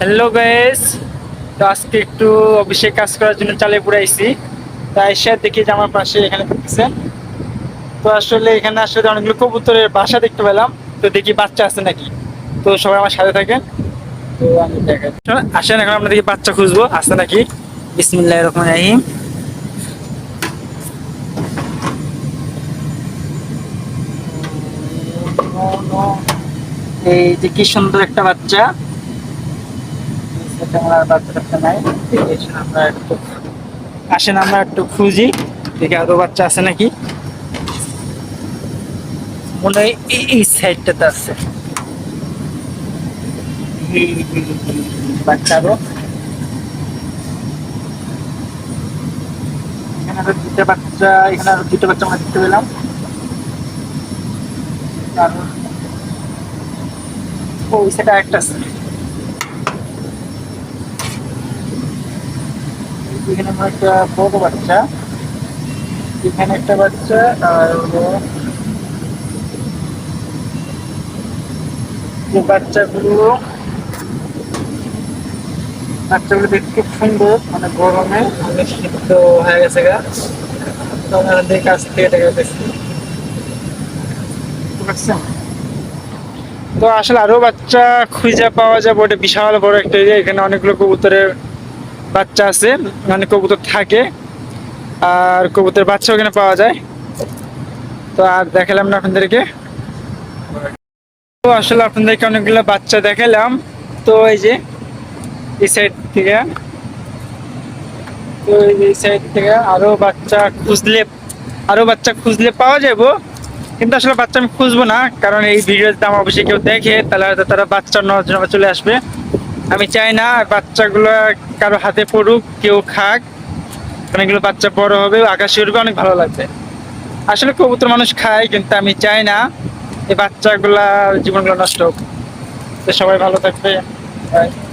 Hello guys তো আজকে একটু অফিসে কাজ করার জন্য চালিয়ে পড়ে আইছি। তো এসে দেখি যে আমার পাশে এখানে দেখতেছেন তো আসলে এখানে আসলে অনেকগুলো কবুতরের বাসা দেখতে পেলাম। তো দেখি বাচ্চা আছে নাকি? তো সবাই আমার সাথে থাকেন। তো আমি দেখাই। আসেন, এখন আমরা দেখি বাচ্চা খুঁজবো। আছে নাকি? বিসমিল্লাহ রহমান রাহিম। এই যে কি সুন্দর একটা বাচ্চা। আসেন, আমরা একটু খুঁজি। দেখি আরও বাচ্চা আছে নাকি। মনে হয় এই সাইডটাতে আছে। বাচ্চা আরও এখানে আরও দুটা বাচ্চা, এখানে আরও দুটো বাচ্চা আমরা দেখতে পেলাম। আর ওই সেটা একটা এখানে আমার একটা বড় বাচ্চা। এখানে একটা বাচ্চা আর হলো যে বাচ্চাগুলো বাচ্চাগুলো দেখতে খুব সুন্দর মানে গরমে অনেক সিদ্ধ হয়ে গেছে গা। তো থেকে দেখছি তো আসলে আরও বাচ্চা খুঁজে পাওয়া যাবে, ওটা বিশাল বড় একটা এরিয়া। এখানে অনেকগুলো কবুতরের বাচ্চা আছে মানে কবুতর থাকে, আর কবুতরের বাচ্চা ওখানে পাওয়া যায়। তো আর দেখালাম না আপনাদেরকে। তো আসলে আপনাদেরকে অনেকগুলো বাচ্চা দেখালাম। তো এই যে, এই সাইড থেকে, তো এই সাইড থেকে আরও বাচ্চা খুঁজলে, আরও বাচ্চা খুঁজলে পাওয়া যাব কিন্তু আসলে বাচ্চা আমি খুঁজবো না, কারণ এই ভিডিওতে আমার অবশ্যই কেউ দেখে, তাহলে হয়তো তারা বাচ্চা জন্য চলে আসবে। আমি চাই না বাচ্চাগুলো কারও হাতে পড়ুক, কেউ খাক। অনেকগুলো বাচ্চা বড় হবে, আকাশে উঠবে অনেক ভালো লাগবে। আসলে কবুতর মানুষ খায়, কিন্তু আমি চাই না এই বাচ্চাগুলা জীবনগুলো নষ্ট হোক। তো সবাই ভালো থাকবে Bye.